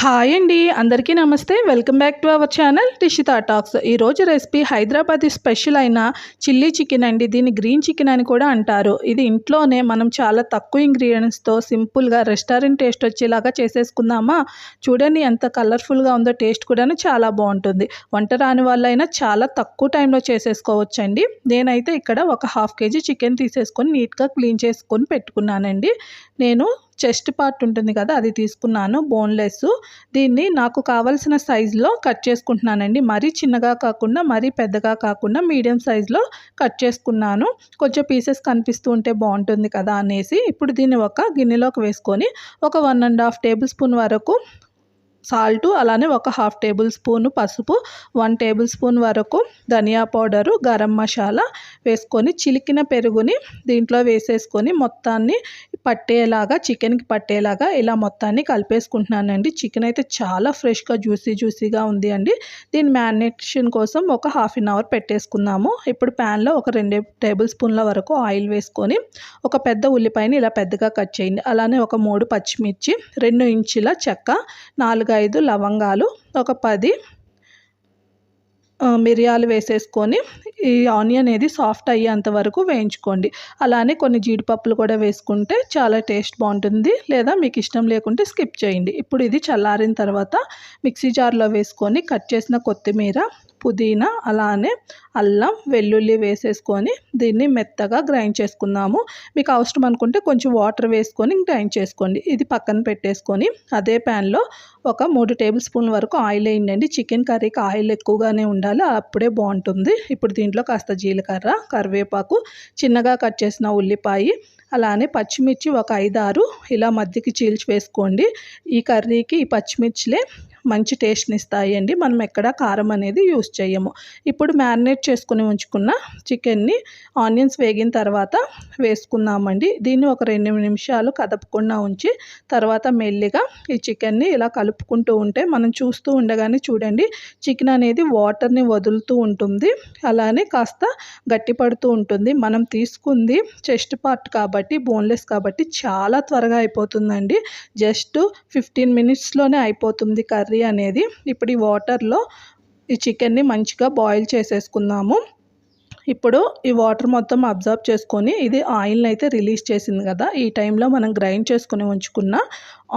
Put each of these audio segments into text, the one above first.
Hi అండి అందరికీ నమస్తే. Welcome back to our channel Tishita talks. ఈరోజు రెసిపీ హైదరాబాదీ స్పెషల్ అయిన చిల్లీ చికెన్ అండి. దీన్ని గ్రీన్ చికెన్ అని కూడా అంటారు. ఇది ఇంట్లోనే మనం చాలా తక్కువ ఇంగ్రీడియంట్స్తో సింపుల్గా రెస్టారెంట్ టేస్ట్ వచ్చేలాగా చేసేసుకుందామా? చూడండి ఎంత కలర్ఫుల్గా ఉందో టేస్ట్ కూడా చాలా బాగుంటుంది. వంట రాని వాళ్ళైనా చాలా తక్కువ టైంలో చేసేసుకోవచ్చండి. నేనైతే ఇక్కడ ఒక హాఫ్ కేజీ చికెన్ తీసేసుకొని నీట్గా క్లీన్ చేసుకొని పెట్టుకున్నానండి. నేను చెస్ట్ పార్ట్ ఉంటుంది కదా అది తీసుకున్నాను బోన్లెస్. దీన్ని నాకు కావలసిన సైజులో కట్ చేసుకుంటున్నానండి. మరీ చిన్నగా కాకుండా మరీ పెద్దగా కాకుండా మీడియం సైజులో కట్ చేసుకున్నాను. కొంచెం పీసెస్ కనిపిస్తూ ఉంటే బాగుంటుంది కదా అనేసి ఇప్పుడు దీన్ని ఒక గిన్నెలోకి వేసుకొని ఒక one and half tablespoon వరకు సాల్టు అలానే ఒక హాఫ్ టేబుల్ స్పూన్ పసుపు వన్ టేబుల్ స్పూన్ వరకు ధనియా పౌడరు గరం మసాలా వేసుకొని చిలికిన పెరుగుని దీంట్లో వేసేసుకొని మొత్తాన్ని పట్టేలాగా చికెన్కి పట్టేలాగా ఇలా మొత్తాన్ని కలిపేసుకుంటున్నానండి. చికెన్ అయితే చాలా ఫ్రెష్గా జ్యూసీ జ్యూసీగా ఉంది అండి. దీని మ్యారినేషన్ కోసం ఒక హాఫ్ అన్ అవర్ పెట్టేసుకున్నాము ఇప్పుడు ప్యాన్లో ఒక రెండు టేబుల్ స్పూన్ల వరకు ఆయిల్ వేసుకొని ఒక పెద్ద ఉల్లిపాయని ఇలా పెద్దగా కట్ చేయండి. అలానే ఒక మూడు పచ్చిమిర్చి రెండు ఇంచుల చెక్క నాలుగు ఐదు లవంగాలు ఒక పది మిరియాలు వేసేసుకొని ఈ ఆనియన్ అనేది సాఫ్ట్ అయ్యేంత వరకు వేయించుకోండి. అలానే కొన్ని జీడిపప్పులు కూడా వేసుకుంటే చాలా టేస్ట్ బాగుంటుంది. లేదా మీకు ఇష్టం లేకుంటే స్కిప్ చేయండి. ఇప్పుడు ఇది చల్లారిన తర్వాత మిక్సీ జార్లో వేసుకొని కట్ చేసిన కొత్తిమీర పుదీనా అలానే అల్లం వెల్లుల్లి వేసేసుకొని దీన్ని మెత్తగా గ్రైండ్ చేసుకుందాము. మీకు అవసరం అనుకుంటే కొంచెం వాటర్ వేసుకొని గ్రైండ్ చేసుకోండి. ఇది పక్కన పెట్టేసుకొని అదే ప్యాన్లో ఒక మూడు టేబుల్ స్పూన్ వరకు ఆయిల్ వేయండి. చికెన్ కర్రీకి ఆయిల్ ఎక్కువగానే ఉండాలి. అప్పుడే బాగుంటుంది. ఇప్పుడు దీంట్లో కాస్త జీలకర్ర కరివేపాకు చిన్నగా కట్ చేసిన ఉల్లిపాయ అలానే పచ్చిమిర్చి ఒక ఐదారు. ఇలా మధ్యకి చీల్చి వేసుకోండి. ఈ కర్రీకి ఈ పచ్చిమిర్చిలే మంచి టేస్ట్ని ఇస్తాయి అండి మనం ఎక్కడ కారం అనేది యూస్ చేయము. ఇప్పుడు మ్యారినేట్ చేసుకుని ఉంచుకున్న చికెన్ని ఆనియన్స్ వేగిన తర్వాత వేసుకుందామండి. దీన్ని ఒక రెండు నిమిషాలు కదపకుండా ఉంచి తర్వాత మెల్లిగా ఈ చికెన్ని ఇలా కలుపుకుంటూ ఉంటే మనం చూస్తూ ఉండగానే చూడండి చికెన్ అనేది వాటర్ని వదులుతూ ఉంటుంది. అలానే కాస్త గట్టిపడుతూ ఉంటుంది. మనం తీసుకుంది చెస్ట్ పార్ట్ కాబట్టి బోన్లెస్ కాబట్టి చాలా త్వరగా అయిపోతుందండి. జస్ట్ ఫిఫ్టీన్ మినిట్స్లోనే అయిపోతుంది కర్రీ. కర్రీ అనేది ఇప్పుడు ఈ వాటర్లో ఈ చికెన్ని మంచిగా బాయిల్ చేసేసుకుందాము. ఇప్పుడు ఈ వాటర్ మొత్తం అబ్జర్వ్ చేసుకొని ఇది ఆయిల్ని అయితే రిలీజ్ చేసింది కదా. ఈ టైంలో మనం గ్రైండ్ చేసుకుని ఉంచుకున్న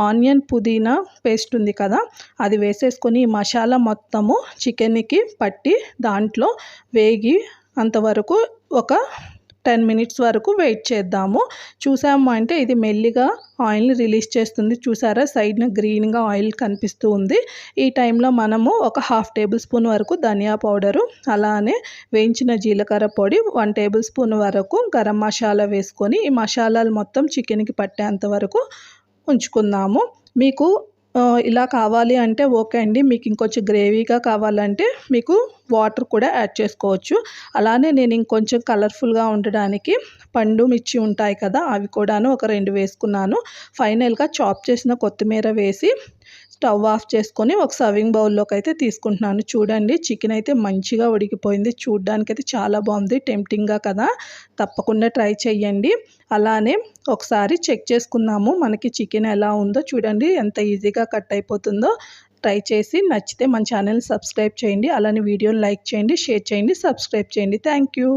ఆనియన్ పుదీనా పేస్ట్ ఉంది కదా అది వేసేసుకొని ఈ మసాలా మొత్తము చికెన్కి పట్టి దాంట్లో వేగి అంతవరకు ఒక టెన్ మినిట్స్ వరకు వెయిట్ చేద్దాము. చూసాము అంటే ఇది మెల్లిగా ఆయిల్ని రిలీజ్ చేస్తుంది. చూసారా? సైడ్న గ్రీన్గా ఆయిల్ కనిపిస్తూ ఉంది. ఈ టైంలో మనము ఒక హాఫ్ టేబుల్ స్పూన్ వరకు ధనియా పౌడరు అలానే వేయించిన జీలకర్ర పొడి వన్ టేబుల్ స్పూన్ వరకు గరం మసాలా వేసుకొని ఈ మసాలాలు మొత్తం చికెన్కి పట్టేంత వరకు ఉంచుకుందాము. మీకు ఇలా కావాలి అంటే ఓకే అండి. మీకు ఇంకొంచెం గ్రేవీగా కావాలంటే మీకు వాటర్ కూడా యాడ్ చేసుకోవచ్చు. అలానే నేను ఇంకొంచెం కలర్ఫుల్గా ఉండడానికి పండు మిర్చి ఉంటాయి కదా అవి కూడాను ఒక రెండు వేసుకున్నాను. ఫైనల్గా చాప్ చేసిన కొత్తిమీర వేసి స్టవ్ ఆఫ్ చేసుకొని ఒక సర్వింగ్ బౌల్లోకి అయితే తీసుకుంటున్నాను. చూడండి చికెన్ అయితే మంచిగా ఉడికిపోయింది. చూడడానికి అయితే చాలా బాగుంది. టెంప్టింగ్గా కదా? తప్పకుండా ట్రై చేయండి అలానే ఒకసారి చెక్ చేసుకుందాము మనకి చికెన్ ఎలా ఉందో. చూడండి ఎంత ఈజీగా కట్ అయిపోతుందో. ట్రై చేసి నచ్చితే మన ఛానల్ సబ్స్క్రైబ్ చేయండి. అలానే వీడియోని లైక్ చేయండి షేర్ చేయండి సబ్స్క్రైబ్ చేయండి. Thank you.